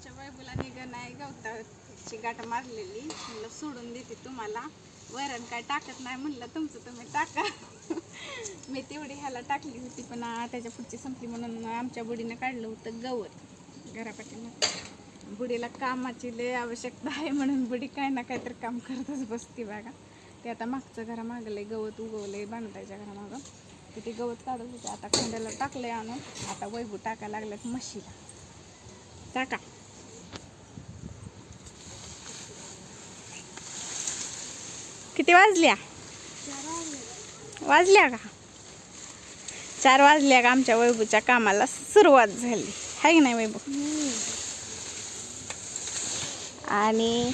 आमच्या बायबूला निघ नाही गवताची गाठ मारलेली. म्हणलं सोडून देते तुम्हाला. वरण काय टाकत नाही म्हणलं तुमचं तुम्ही टाका. मी तेवढी ह्याला टाकली होती पण त्याच्या पुढची संपली म्हणून आमच्या बुडीनं काढलं होतं गवत. घरापाठीनं. बुडीला कामाची लय आवश्यकता आहे म्हणून बुडी काय ना काहीतरी काम करतच बसते बघा. ते आता मागचं घरा मागलंय गवत उगवलंय बांधायच्या घरामागं. तर ते गवत काढत होते आता खंड्याला टाकलंय आणून. आता वैभू टाकायला लागल्यात म्हशीला. टाका. किती वाजल्या? वाजल्या का? चार वाजल्या का आमच्या वैभूच्या कामाला? सुरुवात झाली. आहे की नाही वैभू? आणि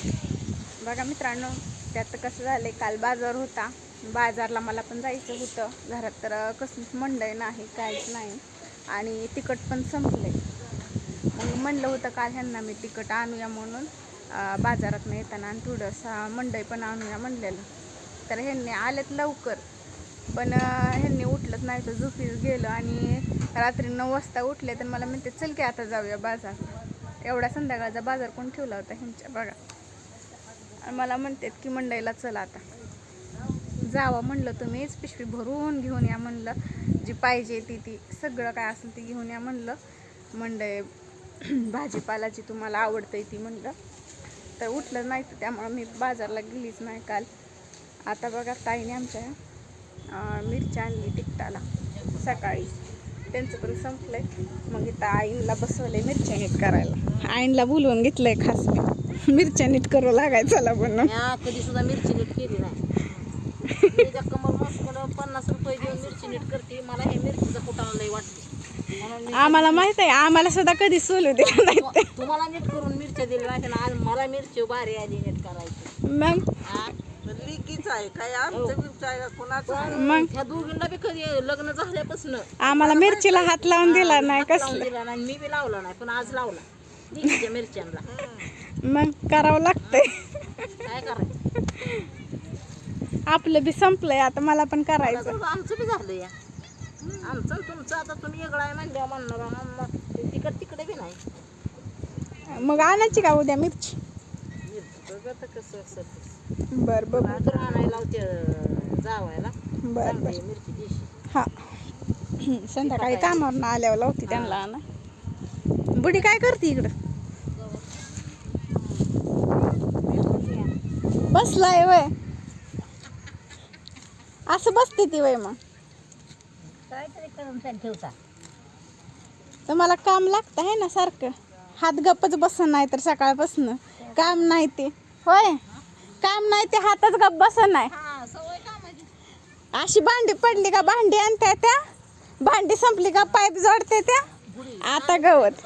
बघा मित्रांनो त्यात कसं झालंय काल बाजार होता. बाजारला मला पण जायचं होतं. घरात तर कसलीच मंडई नाही काहीच नाही. आणि तिखट पण संपले मग म्हणलं होतं काल ह्यांना मी तिखट आणूया म्हणून. बाजारात येताना आणि थोडंसं मंडई पण आणूया म्हणलेलं. तर ह्यांनी आलेत लवकर. पण ह्यांनी उठलंच नाही तर झोपीच गेलं आणि रात्री नऊ वाजता उठले तर मला म्हणते चल की आता जाऊया बाजार. एवढा संध्याकाळचा बाजार कोण ठेवला होता ह्यांच्या? बघा. आणि मला म्हणतात की मंडईला चल आता. जावं म्हणलं तुम्हीच. पिशवी भरून घेऊन या म्हणलं. जी पाहिजे ती ती. सगळं काय असेल ते घेऊन या म्हणलं. मंडई भाजीपालाची तुम्हाला आवडते ती म्हणलं. तर उठलं नाही तर त्यामुळं मी बाजारला गेलीच नाही काल. आता बघा ताईने आमच्या मिरच्या आणली टिकटाला. सकाळी. त्यांचं पण संपलंय. मग इथं आईनला बसवलंय मिरच्या नीट करायला. आईनला बोलवून घेतलंय खास मी. मिरच्या नीट करू लागायचं पण बनून कधी सुद्धा मिरची नीट केली नाही. पन्नास रुपये देऊन मिरची नीट करते. मला हे मिरचीचं कुटाणा लई वाटते. आम्हाला माहीत आहे आम्हाला सुद्धा कधी सोलू दिलं नाही तु- तुम्हाला नीट करून मिरच्या दिल्या नाही आज मला मिरची भारी आली नीट करायची. मग? हा? लिकीच आहे काय आमचं बिमचं आहे का कोणाचं आहे? मग? ह्या दोघींना बी कधी लग्न झाल्यापासून. आम्हाला मिरचीला हात लावून दिला नाही लावून कसलं. दिला नाही मी बी लावला नाही पण आज लावला. लिकीच्या मिरच्यांना. मग करावं लागतंय. काय करायचं? आपलं बी संपलंय आता मला पण करायचं. आमचं बी झालं या आमचं आणि तुमचं आता तुम्ही वेगळा आहे म्हणल्या म्हणणार तिकड तिकडे बी नाही. मग आणायची का उद्या मिरची? बघ आता कसं असं बर बर तर आणायला लावते अं, जावायला. बर बर. मिरची देशी. हा. संध्याकाळी कामावर आल्यावर लावती त्यांना ना बुडी काय करते इकडं? बसलाय वय. असं बसते ती वय मग. ठेवता तर मला काम लागतं आहे ना सारखं. हात गप्पच बस नाही तर सकाळपासून. काम नाही ते. होय? काम नाही ते हातच गप्प बस नाही. अशी भांडी पडली का? भांडी आणते त्या. भांडी संपली का? पाईप जोडते त्या. आता गवत.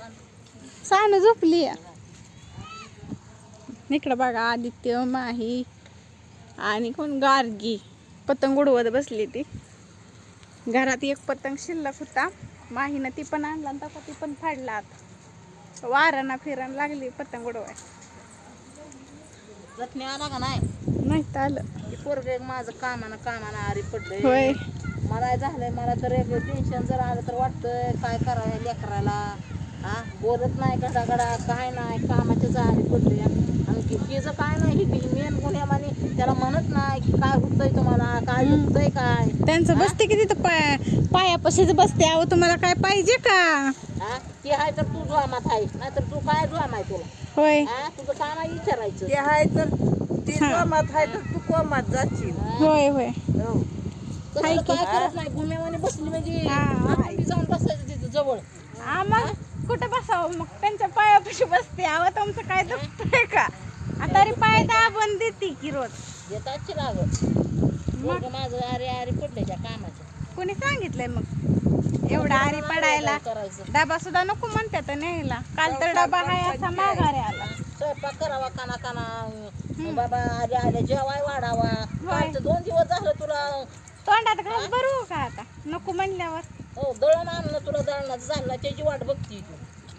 सानू झोपली आहे. इकडं बघा आदित्य माही. आणि कोण? गार्गी. पतंग उडवत बसली ती. घरात एक पतंग शिल्लक होता. माहीनं ती पण आणला आणि तसा ती पण फाडला आता. वारांना फिरायला लागली पतंग उडवाय. चटणी आला का नाही? नाही तर आलं. पोरग एक माझं कामानं कामानं आरी पडलंय. होय. मला झालंय मला तर एक टेन्शन जर आलं तर वाटतंय काय करावं या लेकराला? हा? बोलत नाही गडा गडा काय नाही कामाच्या जारी पडले आणि की तिचं काय नाही ही मेन गुन्ह्यामाने त्याला म्हणत नाही की काय होतंय तुम्हाला काय दुखतंय काय? त्यांचं बसते की तिथं पाय पायापाशीच बसते. अहो तुम्हाला काय पाहिजे का? हा? ती आहे तर तू जोमात आहे नाहीतर तू काय जोम आहे तुला? होय. हा? तुझं काय नाही विचारायचं. ते आहे तर ती कोमात आहे तर तू कोमात जाशील. होय होय. हो. काय करत नाही? बसली म्हणजे हा. आपण बी जाऊन बसायचं तिथं जवळ. हा मग कुठं बसावं? मग त्यांच्या पायापाशी बसते. अहो तुमचं काय दुखतंय का? तरी पाय दाबून देते की रोज. येतात लागत मग? माझं अरे अरे पडले त्या कामाचं. कोणी सांगितलंय मग? एवढा आरी पडायला. करायचं? डबा सुद्धा नको म्हणतात न्यायला. काल तर डबा हाय असा माघारी आला. स्वयंपाक करावा काना काना. बाबा आले आले जेवाय वाढावा. कालचं दोन दिवस झालं तुला. तोंडात घास भरू का आता? नको म्हणल्यावर. हो दळण आणलं तुला दळणाचं झालं त्याची वाट बघती तू.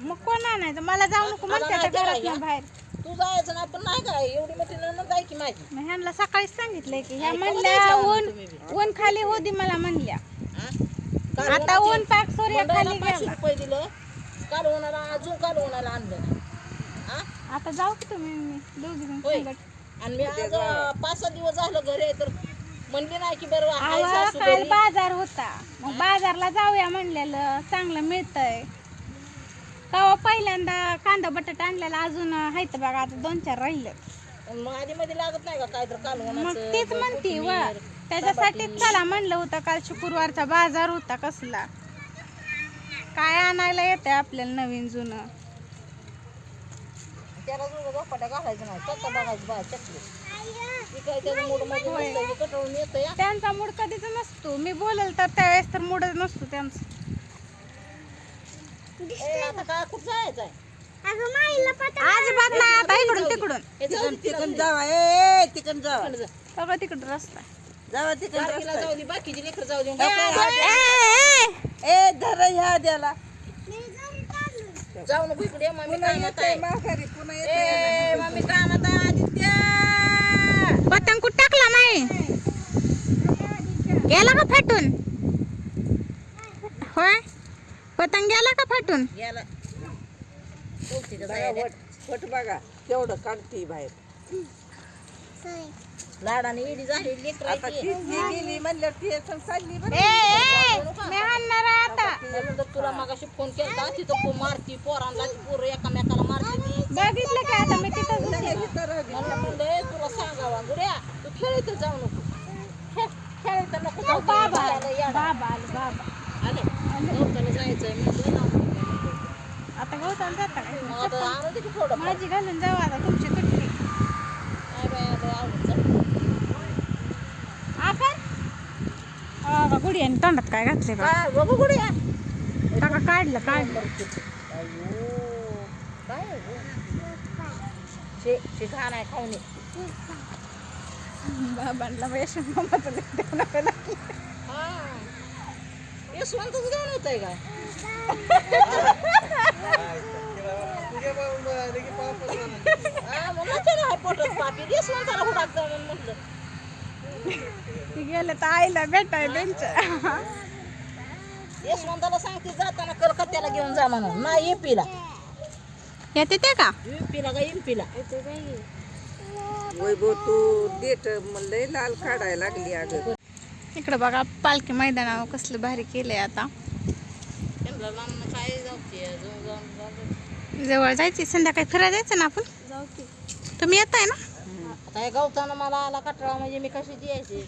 मग कोण आणायचं? मला जाऊ नको मला म्हणतात नाही घरात. बाहेर. तू जायचं ना पण नाही काय एवढी मोठी नणंद जाय की माझी? मग ह्यांना सकाळीच सांगितलंय की ह्या म्हणल्या ऊन तुम्ही बी. ऊन खाली होती मला म्हणल्या. हा? आता उन्हाची- ऊन पाक सूर्य खाली पाचशे गेला. रुपये दिलं. अजून आणलं आता जाऊ की तुम्ही? मी दोघी जण होय. संगत आणि मी आज अं, पाच सहा दिवस झालं घरी आहे तर म्हणली नाही की बरं सासू काल घरी. बाजार होता. मग बाजारला जाऊया म्हणलेलं. चांगलं मिळतंय. कवा पहिल्यांदा कांदा बटाटा आणलेला अजून आहेत बघा आता दोन चार राहिलं मग आधी मध्ये लागत नाही का काय तर मग कालवणाचं तीच म्हणती व कोथिंबीर, त्याच्यासाठी टमाटी. चला म्हणलं होतं काल शुक्रवारचा बाजार होता कसला. काय आणायला येतंय आपल्याला नवीन जुनं? त्याला घालायचं नाही बघायचं काय त्याचं मूडमध्ये होय. नसतं, कटाळून येतं या त्यांचा मूड कधीच नसतो. मी बोलेल तर त्यावेळेस तर मूडच नसतो त्यांचा. आता काय कुठं जायचं आहे अजिबात नाही आता इकडून तिकडून. हे तिकडून जावा. ए तिकडून जावा. तिकडं जा. सगळं तिकडं रस्ता जावा तिकडून बारकीला जाऊ दे बाकीची लेकर जाऊ दे. ए धर ह्या द्याला. जाऊ नको इकडे मम्मी पुन्हा कामात येते आहे. माघारी पुन्हा ए मम्मी कामात आहे आदित्य. पतंग कुठं टाकला नाही गेला का फाटून होय पतंग गेला का फाटून गेला चौथीच्या बघा केवढं काढते बाहेर. लाडाने इडी झाली गेली म्हणल्यावर ती चालली मी तुला मागाशी फोन केला तिथं मारती पोरांना पोरं एकामेकाला मारती बघितलं का आता मी तिथं म्हणलं तुला सांगावा गुड्या तू खेळीत जाऊ नको. खेळीत नको बाबा आलं येडा. बाबा. आलं? बाबा आलं गवताला जायचंय. आता गवताला जाता काय माझी घालून जाऊ आता तुमची तुटली आपण गुडियाने तोंडात काय घातले बा बघू गुड्या टाका काढलं काढलं काय शे घाण आहे खाऊन ये. बाबांना यशवंत मामाचं देऊ नका हा यशवंतच घेऊन येतंय का गेले तर आईला भेटाय त्यांच्या. यशवंताला सांगते जाताना कलकत्त्याला घेऊन जा म्हणून नाही एपीला येते ते का? युपीला का एमपीला वैभव तू देट म्हणलंय लाल काढायला लागली अगं. इकडं बघा पालखी मैदानावर कसलं भारी केलंय आता त्यांना लांब काय जाऊते जाऊन जाऊन जाऊन जवळ जायची संध्याकाळी फिरायला जायचं ना आपण? तुम्ही येताय ना? आता हे गवतानं मला आला कटळा म्हणजे मी कशी यायची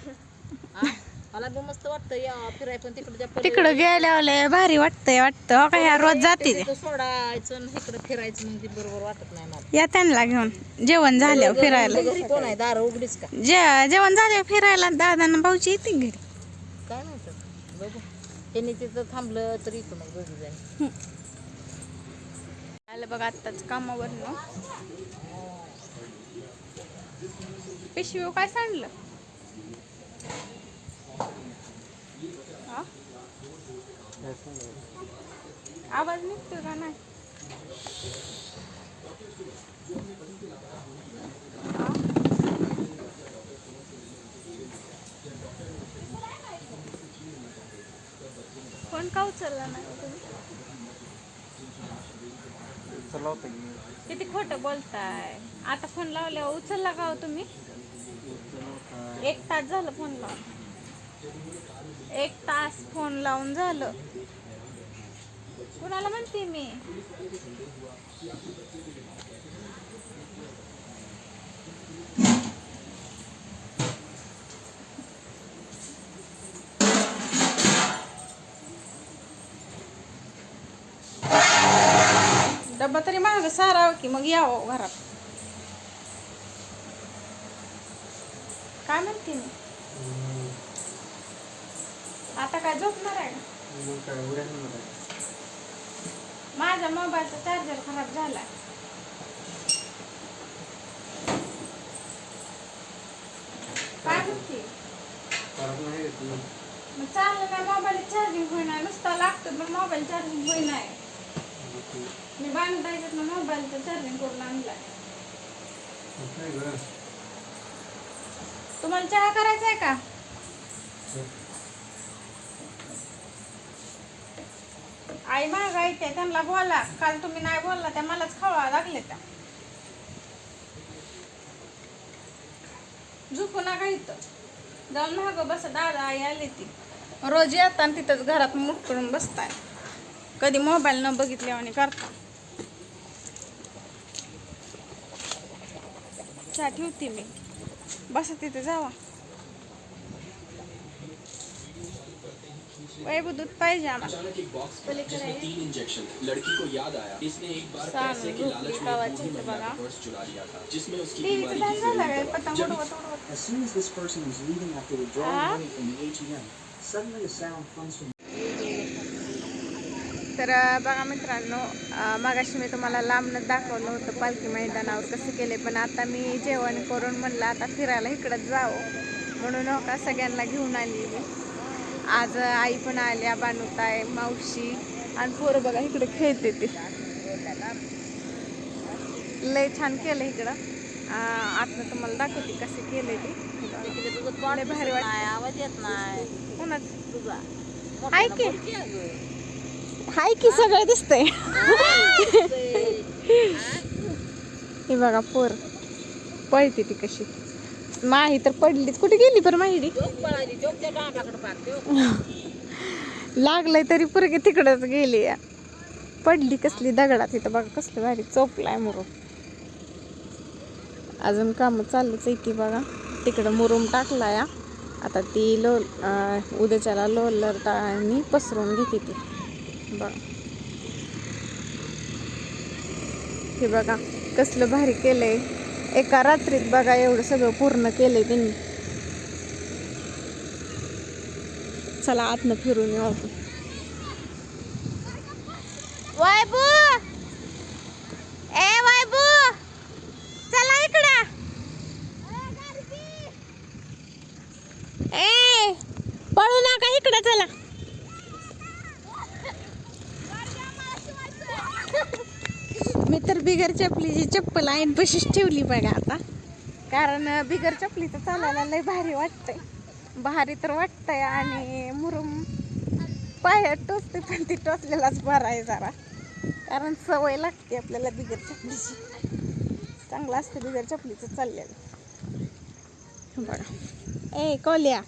हा? मला बी मस्त वाटतं या फिराय पण तिकडे तिकडं गेल्यावर लय भारी वाटतंय वाटतं. हो का ह्या रोज जाते ते. सोडायचं इकडे फिरायचं म्हणजे बरोबर वाटत नाही मला. या त्यांना घेऊन जेवण झाल्यावर फिरायला. घरी कोण आहे? दार उघडीच का? जे जेवण झाल्यावर फिरायला दादा भाऊची येते घरी. काय माहीत बघू. त्यांनी तिथं थांबलं तर इथं मग बघू जाईल आलं बघा आत्ताच कामावरनं. पिशवी काय सांडलं? आवाज निघतो का नाही? उचलला नाही हो तुम्ही. किती खोटं बोलताय. आता फोन लावल्यावर उचलला का हो तुम्ही? एक तास झालं फोन लावून. एक तास फोन लावून झालं. कुणाला म्हणते मी? डब्बा तरी माग साराव की मग यावं घरात. काय म्हणते मी? आता काय झोपणार आहे? माझा मोबाईलचा चार्जर खराब झालाय काय म्हणते? मग चाललं नाही मोबाईल चार्जिंग होईना नुसता लागतो पण मोबाईल चार्जिंग होईना मी बाणताईच्यात ना मोबाईलचं चार्जिंग करून आणलाय. तुम्हाला चहा करायचा आहे का? आई मागा येते त्यांना बोला. काल तुम्ही नाही बोलला त्या मलाच खावा लागले त्या. झुकू नका इथं. जाऊन मागं बस दादा आई आली ती. रोज येतात तिथंच घरात मुठ करून बसताय. कधी मोबाईल न बघितल्यावाने करता चहा ठेवते मी. बसा तिथे जावा. वैभव दूध पाहिजे आम्हाला. As soon as this person was leaving after withdrawing money from the ATM, suddenly a sound comes from तर बघा मित्रांनो मगाशी मी तुम्हाला लांबनं दाखवलं होतं पालखी मैदानावर कसं केले पण आता मी जेवण करून म्हणलं आता फिरायला इकडं जावं. म्हणून हो का सगळ्यांना घेऊन आली मी. आज आई पण आल्या बानुताय मावशी आणि पोरं बघा इकडे खेळते ते. लय छान केलं इकडं. आता तुम्हाला दाखवते कसे केले ते. भारी वाटतं. आवाज येत नाही. कोणाच? तुझा. की? मोठ्यानं बोल की अगं. हाय की सगळं दिसतंय. हे बघा पोर. पळते ती कशी. माही तर पडलीच. कुठे गेली पर माहिती? लागलंय तरी पुरगे तिकडच गेली. या. पडली कसली दगडात तिथं बघा कसलं भारी चोपलाय मुरुम. अजून काम चालूच आहे ती बघा. तिकडं मुरुम टाकला या आता ती लो उद्याच्याला लोलर टाळानी पसरून घेते ती. बघा. हे बघा कसलं भारी केलंय. एका रात्रीत बघा एवढं सगळं पूर्ण केलंय त्यांनी. चला आतनं फिरून येऊ आपण. वायबू ए वायबू चला इकडं. ए पळू नका इकडं चला. मी तर बिगर चपलीची चप्पल आईन बशीच ठेवली बघा आता. कारण बिगर चपलीचं चालायला लय भारी वाटतंय. भारी तर वाटतंय आणि मुरुम पायात टोचते पण ती टोचलेलाच बरा आहे जरा. कारण सवय लागते आपल्याला बिगर चपलीची. चांगलं असतं बिगर चपलीचं चाललेलं. बघा. ए कोल्या.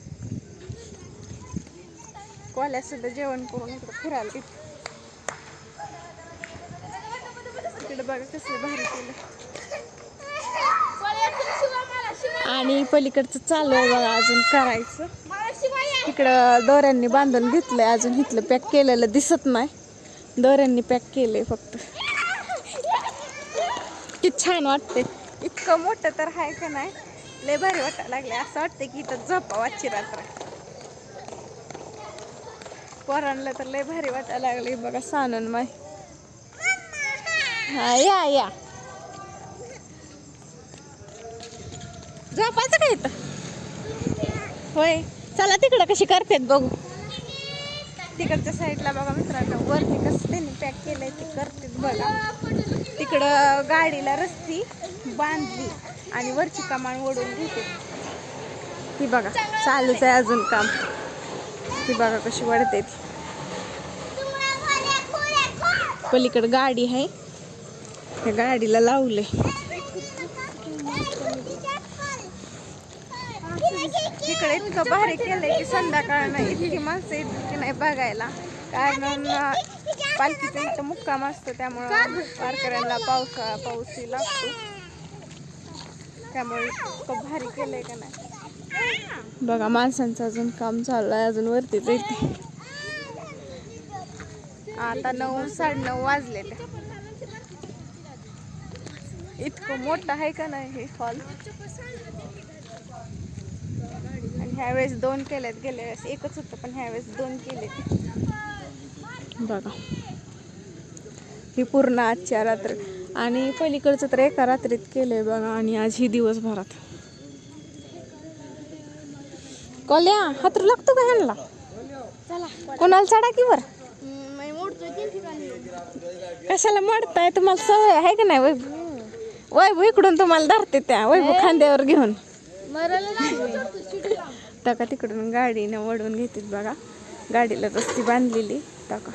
कोल्यासुद्धा जेवण करून इकडं फिरायला इकडे बघा कसं भारी केलं. आणि पलीकडचं चालू आहे बघा अजून करायचं. इकडं दोऱ्यांनी बांधून घेतलंय अजून इथलं पॅक केलेलं दिसत नाही. दोऱ्यांनी पॅक केलंय फक्त. किती छान वाटते इतकं मोठं तर आहे का नाही? लय भारी वाटायला लागले असं वाटतं की इथं झोपा वाची रात्र. पोरांना तर लय भारी वाटायला लागले बघा सानन माय हा या या. झोपायचं काय इथं? होय. चला तिकडं कशी करतात बघू. तिकडच्या साईडला बघा मित्रांनो वरती कसं त्यांनी पॅक केलंय ते करतात बघा. तिकडं गाडीला रस्ती बांधली आणि वरची कमान ओढून घेते. ती बघा चालूच आहे अजून काम. ती बघा कशी वळते ती पलीकडे गाडी आहे. त्या गाडीला लावले. तिकडे इतकं भारी केलंय की संध्याकाळ नाही इतकी माणसं इतकी की नाही बघायला. कारण अं, पालखीचा इथं मुक्काम असतो त्यामुळं वारकऱ्यांना पावसा पाऊसही लागतो. त्यामुळे इतकं भारी केलंय का नाही. बघा माणसांचं अजून काम चालू आहे अजून वरतीच येते आता नऊ साडे नऊ वाजलेले. इतकं मोठं आहे का नाही हे हॉल आणि ह्यावेळेस दोन केलेत गेल्या वेळेस एकच होतं पण ह्यावेळेस दोन केले बघा. ही पूर्ण आजच्या रात्र. आणि पलीकडचं तर एका रात्रीत केलंय बघा आणि आज ही दिवसभरात. कोल्या हातर लागतो का ह्यांना? कोणाला चढा की वर कशाला मोडताय? तुम्हाला सवय आहे का नाही वैभव इकडून तुम्हाला धरते त्या वैभव खांद्यावर घेऊन. टाका तिकडून गाडीनं वडून घेतात बघा. गाडीला रस्ती बांधलेली टाका.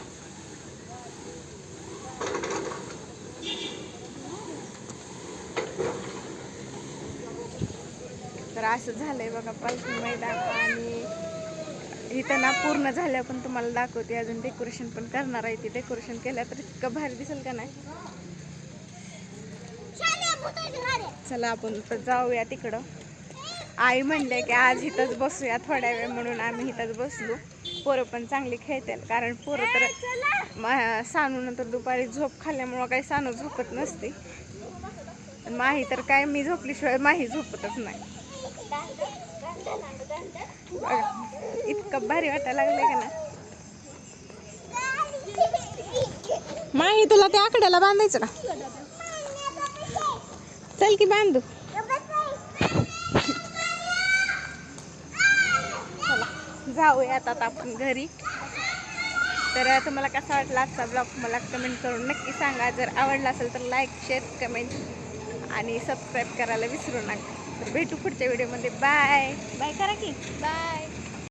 तर असं झालंय बघा पालखी मैदान आणि इथं ना पूर्ण झाल्या पण तुम्हाला दाखवते. अजून डेकोरेशन पण करणार आहे ती. डेकोरेशन केल्या तर इतकं भारी दिसेल का नाही? चला आपण जाऊया तिकडं. आई म्हणले की आज इथंच बसूया थोड्या वेळ म्हणून आम्ही इथंच बसलो. पोरं पण चांगली खेळतील कारण पोरं तर मा- सानू नंतर दुपारी झोप खाल्ल्यामुळं काही सानू झोपत नसते. माही तर काय मी झोपल्याशिवाय माही झोपतच नाही. इतकं भारी वाटायला लागले का ना माही तुला त्या आकड्याला बांधायचं का? चल की बांधू. चला जाऊयात आता आपण घरी. तर तुम्हाला कसा वाटला आजचा ब्लॉग मला कमेंट करून नक्की सांगा. जर आवडला असेल तर लाईक शेअर कमेंट आणि सबस्क्राईब करायला विसरू नका. तर भेटू पुढच्या व्हिडिओमध्ये बाय बाय करा की बाय